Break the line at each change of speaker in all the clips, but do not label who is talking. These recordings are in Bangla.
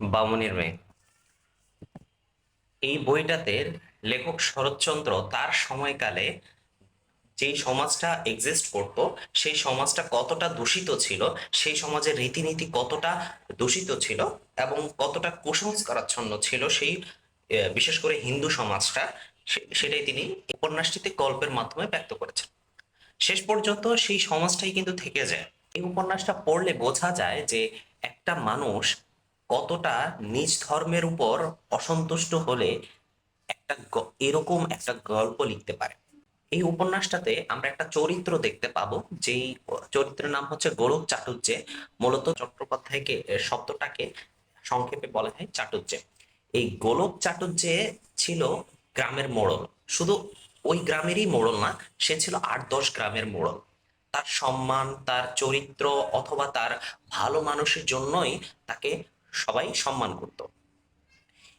বামুনের মেয়ে। এই বইটাতে লেখক শরৎচন্দ্র তার সময়কালে যেই সমাজটা এক্সিস্ট করতো, সেই সমাজটা কতটা দূষিত ছিল, সেই সমাজের রীতিনীতি কতটা দূষিত ছিল এবং কতটা কুসংস্কারাচ্ছন্ন ছিল সেই বিশেষ করে হিন্দু সমাজটা সেটাই তিনি উপন্যাসটিতে গল্পের মাধ্যমে ব্যক্ত করেছেন। শেষ পর্যন্ত সেই সমাজটাই কিন্তু থেকে যায়। এই উপন্যাসটা পড়লে বোঝা যায় যে একটা মানুষ কতটা নিজ ধর্মের উপর অসন্তুষ্ট হলে একটা এরকম একটা গল্প লিখতে পারে। এই উপন্যাসটাতে আমরা একটা চরিত্র দেখতে পাবো, যেই চরিত্রের নাম হচ্ছে গোলক চাটুর্যে মূলত চট্টোপাধ্যায়কে শব্দটাকে সংক্ষেপে বলা হয় চাটুর্যে এই গোলক চাটুর্যে ছিল গ্রামের মোড়ল। শুধু ওই গ্রামেরই মোড়ল না, সে ছিল আট দশ গ্রামের মোড়ল। তার সম্মান, তার চরিত্র অথবা তার ভালো মানুষের জন্যই তাকে সবাই সম্মান করত।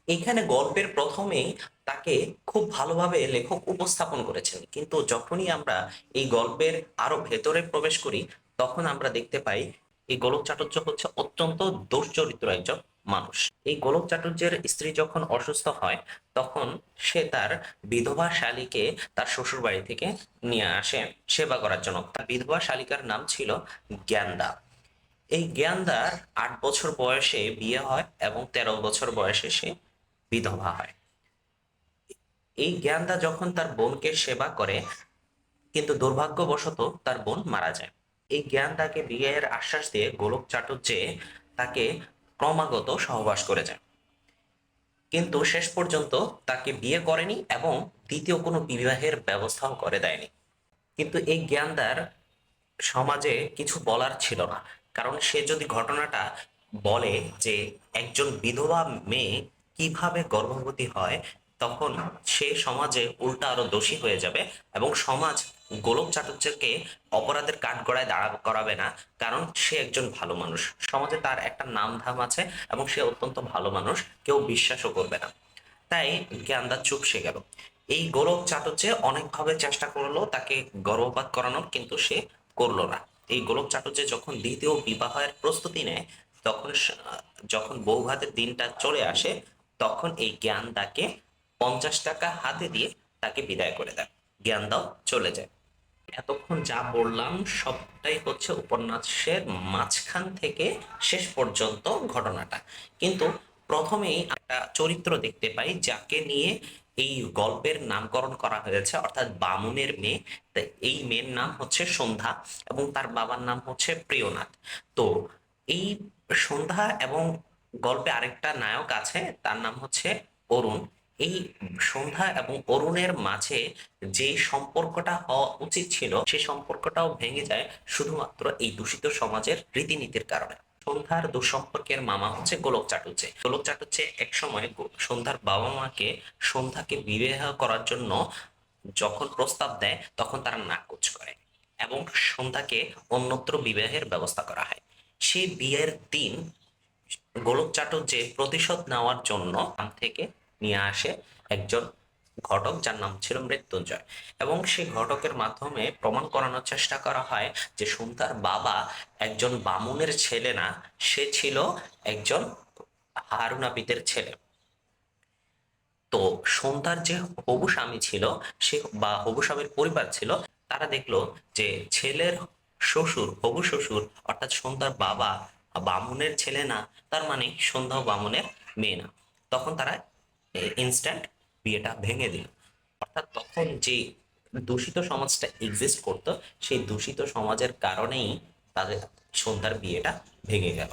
এইখানে গল্পের প্রথমেই তাকে খুব ভালোভাবে লেখক উপস্থাপন করেছেন। কিন্তু যখনই আমরা এই গল্পের আরও ভেতরে প্রবেশ করি, তখন আমরা দেখতে পাই এই গোলক চাটুর্য হচ্ছে অত্যন্ত দুশ্চরিত্র একজন মানুষ। এই গোলক চাটুর্যের স্ত্রী যখন অসুস্থ হয়, তখন সে তার বিধবা শালীকে তার শ্বশুর বাড়ি থেকে নিয়ে আসে সেবা করার জন্য। তার বিধবা শালিকার নাম ছিল জ্ঞানদা এই জ্ঞানদার আট বছর বয়সে বিয়ে হয় এবং তেরো বছর বয়সে সে বিধবা হয়। এই জ্ঞানদা যখন তার বোনকে সেবা করে, কিন্তু দুর্ভাগ্যবশত তার বোন মারা যায়। এই জ্ঞানদাকে বিয়ের আশ্বাস দিয়ে গোলক চাটুর্যে তাকে ক্রমাগত সহবাস করে যায়। কিন্তু শেষ পর্যন্ত তাকে বিয়ে করেনি এবং দ্বিতীয় কোনো বিবাহের ব্যবস্থাও করে দেয়নি। কিন্তু এই জ্ঞানদার সমাজে কিছু বলার ছিল না। কারণ সে যদি ঘটনাটা বলে যে একজন বিধবা মেয়ে কীভাবে গর্ভবতী হয়, তখন সে সমাজে উল্টা আরও দোষী হয়ে যাবে এবং সমাজ গোলক চাটুর্যকে অপরাধের কাঠগড়ায় দাঁড়া করাবে না, কারণ সে একজন ভালো মানুষ। সমাজে তার একটা নাম ধাম আছে এবং সে অত্যন্ত ভালো মানুষ, কেউ বিশ্বাসও করবে না। তাই জ্ঞানদা চুপসে গেল। এই গোলক চাটুর্যে অনেকভাবে চেষ্টা করল তাকে গর্ভপাত করানোর, কিন্তু সে করল না। এই গোলক চাটুর্যে যখন দ্বিতীয় বিবাহের প্রস্তুতি নেয়, তখন যখন বৌভাতের দিনটা চলে আসে, তখন এই জ্ঞানদাকে পঞ্চাশ টাকা হাতে দিয়ে তাকে বিদায় করে দেয়। জ্ঞান দাও, চলে যায়। এতক্ষণ যা বললাম, সবটাই হচ্ছে উপন্যাসের মাঝখান থেকে শেষ পর্যন্ত ঘটনাটা। কিন্তু প্রথমেই একটা চরিত্র দেখতে পাই, যাকে নিয়ে এই গল্পের নামকরণ করা হয়েছে, অর্থাৎ বামুনের মেয়ে। এই মেয়ের নাম হচ্ছে সন্ধ্যা এবং তার বাবার নাম হচ্ছে প্রিয়নাথ। তো এই সন্ধ্যা এবং গল্পে আরেকটা নায়ক আছে, তার নাম হচ্ছে অরুণ। এই সন্ধ্যা এবং অরুণের মাঝে যে সম্পর্কটা হওয়া উচিত ছিল সেই সম্পর্কটাও ভেঙে যায় শুধুমাত্র এই দূষিত সমাজের রীতিনীতির কারণে। সন্ধ্যার দুঃসম্পর্কের মামা হচ্ছে গোলক চাটুর্যে গোলক চাটুর্যে এক সময় সন্ধ্যার বাবা মাকে, সন্ধ্যাকে বিবাহ করার জন্য যখন প্রস্তাব দেয়, তখন তারা নাকচ করে এবং সন্ধ্যাকে অন্যত্র বিবাহের ব্যবস্থা করা হয়। সেই বিয়ের দিন গোলক চাটুর্যে প্রতিশোধ নেওয়ার জন্য থেকে নিয়ে আসে একজন ঘটক যার নাম ছিল মৃত্যুঞ্জয়। এবং সেই ঘটকের মাধ্যমে প্রমাণ করানোর চেষ্টা করা হয় যে সন্ধ্যার বাবা একজন বামুনের ছেলে না, সে ছিল একজন হারুনাপিতের ছেলে। তো সন্ধ্যার যে হবু স্বামী ছিল, সে বা হবু স্বামীর পরিবার ছিল, তারা দেখল যে ছেলের শ্বশুর, হবু শ্বশুর, অর্থাৎ সন্ধ্যার বাবা বামুনের ছেলে না, তার মানে সন্ধ্যা বামুনের মেয়ে না। তখন তারা ইনস্ট্যান্ট বিয়েটা ভেঙে দিল। অর্থাৎ তখন যে দূষিত সমাজটা এক্সিস্ট করতো, সেই দূষিত সমাজের কারণেই তাদের সন্ধ্যার বিয়েটা ভেঙে গেল।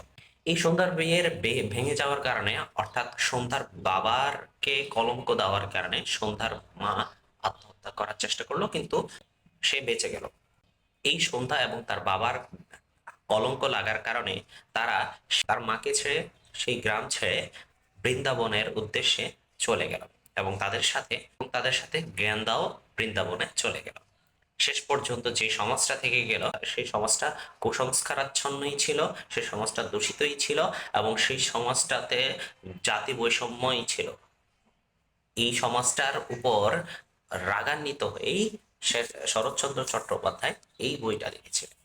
এই সন্ধ্যার বিয়ের ভেঙে যাওয়ার কারণে, অর্থাৎ সন্ধ্যার বাবারকে কলঙ্ক দেওয়ার কারণে সন্ধ্যার মা আত্মহত্যা করার চেষ্টা করল, কিন্তু সে বেঁচে গেল। এই সন্ধ্যা এবং তার বাবার কলঙ্ক লাগার কারণে তারা তার মাকে ছেড়ে সেই গ্রাম ছেড়ে বৃন্দাবনের উদ্দেশ্যে চলে গেল। এবং তাদের সাথে তাদের সাথে জ্ঞানদাও বৃন্দাবনে চলে গেল। শেষ পর্যন্ত যে সমাজটা থেকে গেল, সেই সমাজটা কুসংস্কারাচ্ছন্নই ছিল, সেই সমাজটা দূষিতই ছিল, এবং সেই সমাজটাতে জাতি বৈষম্যই ছিল। এই সমাজটার উপর রাগান্বিত হয়েই শরৎচন্দ্র চট্টোপাধ্যায় এই বইটা লিখেছিলেন।